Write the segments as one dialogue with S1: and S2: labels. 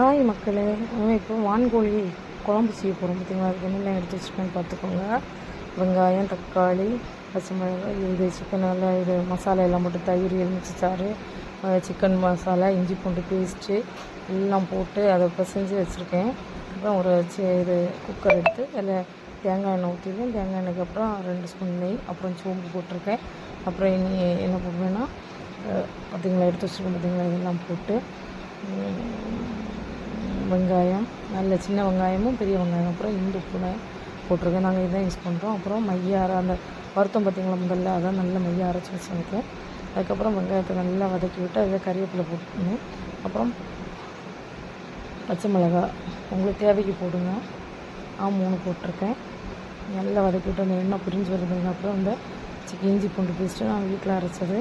S1: Hi மக்களே. நம்ம இப்போ வான்கோழி குழம்பு செய்ய போகிறோம் பார்த்தீங்களா? அதுக்கு என்னெல்லாம் எடுத்து வச்சுருக்கேன்னு பார்த்துக்கோங்க. வெங்காயம் தக்காளி பச்சை மிளகாய் இது சிக்கன் எல்லாம் இது மசாலா எல்லாம் போட்டு தயிர் எலுமிச்சி சாறு சிக்கன் மசாலா இஞ்சி பூண்டு பேஸ்ட்டு எல்லாம் போட்டு அதை பிசைஞ்சு வச்சுருக்கேன். அப்புறம் ஒரு சி இது குக்கர் எடுத்து அதில் தேங்காய் எண்ணெய் ஊற்றிருக்கேன் தேங்காய் எண்ணெய்க்கு அப்புறம் ரெண்டு ஸ்பூன் நெய் அப்புறம் சோம்பு போட்டிருக்கேன். அப்புறம் இனி என்ன பண்ணுவேன்னா பார்த்திங்களா எடுத்து வச்சுருக்கேன் பார்த்தீங்களா இதெல்லாம் போட்டு. வெங்காயம் நல்ல சின்ன வெங்காயமும் பெரிய வெங்காயம் அப்புறம் இந்து பூனை போட்டிருக்கேன். நாங்கள் இதான் யூஸ் பண்ணுறோம் அப்புறம் மையார அந்த வருத்தம் பார்த்தீங்களா முதல்ல? அதான் நல்ல மைய அரைச்சி வச்சுருக்கேன் அதுக்கப்புறம் வெங்காயத்தை நல்லா வதக்கி விட்டு அதில் கறிவேப்பிலை போட்டுக்கணும். அப்புறம் பச்சை மிளகாய் உங்களுக்கு தேவைக்கு போடுங்க. ஆ மூணு போட்டிருக்கேன். நல்லா வதக்கி விட்டு அந்த எண்ணெய் பிரிஞ்சு வருதுங்க அப்புறம் அந்த சிக்கன் இஞ்சி பூண்டு பேஸ்ட்டு நான் வீட்டில் அரைச்சது.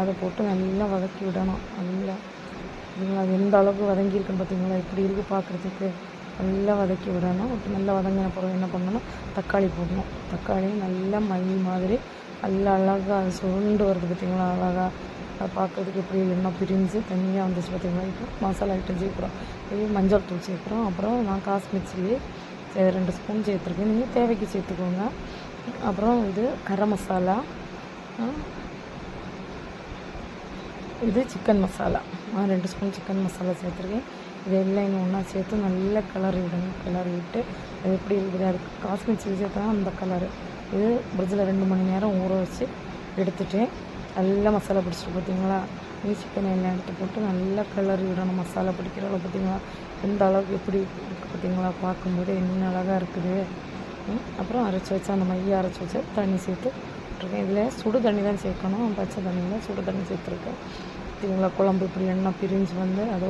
S1: அதை போட்டு நல்லா வதக்கி விடணும். நல்லா பார்த்தீங்களா அது எந்த அளவுக்கு வதங்கியிருக்குன்னு பார்த்தீங்களா இப்படி இருக்குது பார்க்குறதுக்கு நல்லா வதக்கி விடணும். நல்லா வதங்கின பிறகு என்ன பண்ணணும்? தக்காளி போடணும். தக்காளி நல்லா மை மாதிரி நல்லா அழகாக அது சுருண்டு வருது பார்த்தீங்களா அழகாக அதை பார்க்குறதுக்கு எப்படி எண்ணெய் பிரிஞ்சு தனியாக வந்துச்சு பார்த்திங்களா இப்போ மசாலா ஐட்டம் சேர்க்குறோம். இது மஞ்சள் தூள் சேர்க்குறோம். அப்புறம் நான் காஷ்மீர் சில்லி ரெண்டு ஸ்பூன் சேர்த்துருக்கேன். நீங்கள் தேவைக்கு சேர்த்துக்கோங்க. அப்புறம் இது கரம் மசாலா. இது சிக்கன் மசாலா நான் ரெண்டு ஸ்பூன் சிக்கன் மசாலா சேர்த்துருக்கேன். இது எல்லாம் இன்னும் ஒன்றா சேர்த்து நல்லா கலர் விடணும். கலர் விட்டு அது எப்படி இருக்குது? அதுக்கு காஷ்மீர் சில்லி சேர்த்தா அந்த கலரு இது ஃப்ரிட்ஜில் ரெண்டு மணி நேரம் ஊற வச்சு எடுத்துட்டேன் நல்லா மசாலா பிடிச்சிட்டு பார்த்தீங்களா நீ சிக்கன் எல்லாம் எடுத்து போட்டு நல்லா கலர் விடணும். மசாலா பிடிக்கிற அளவு பார்த்தீங்களா எந்த அளவுக்கு எப்படி இருக்குது பார்த்தீங்களா பார்க்கும்போது என்ன அழகாக இருக்குது. அப்புறம் அரைச்சி வச்சு அந்த மையை அரைச்சி வச்சு தண்ணி சேர்த்து போட்டிருக்கேன். இதில் சுடு தண்ணி தான் சேர்க்கணும். பச்சை தண்ணியில் சுடு தண்ணி சேர்த்துருக்கேன். பார்த்தீங்களா குழம்பு இப்படி எண்ணெய் பிரிஞ்சு வந்து அதை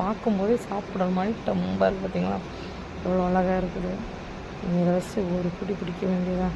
S1: பார்க்கும்போதே சாப்பிட்ற மாதிரி ரொம்ப இருக்குது பார்த்தீங்களா எவ்வளோ அழகாக இருக்குது. நீங்கள் வச்சு ஒரு பிடி பிடிக்க வேண்டியதாக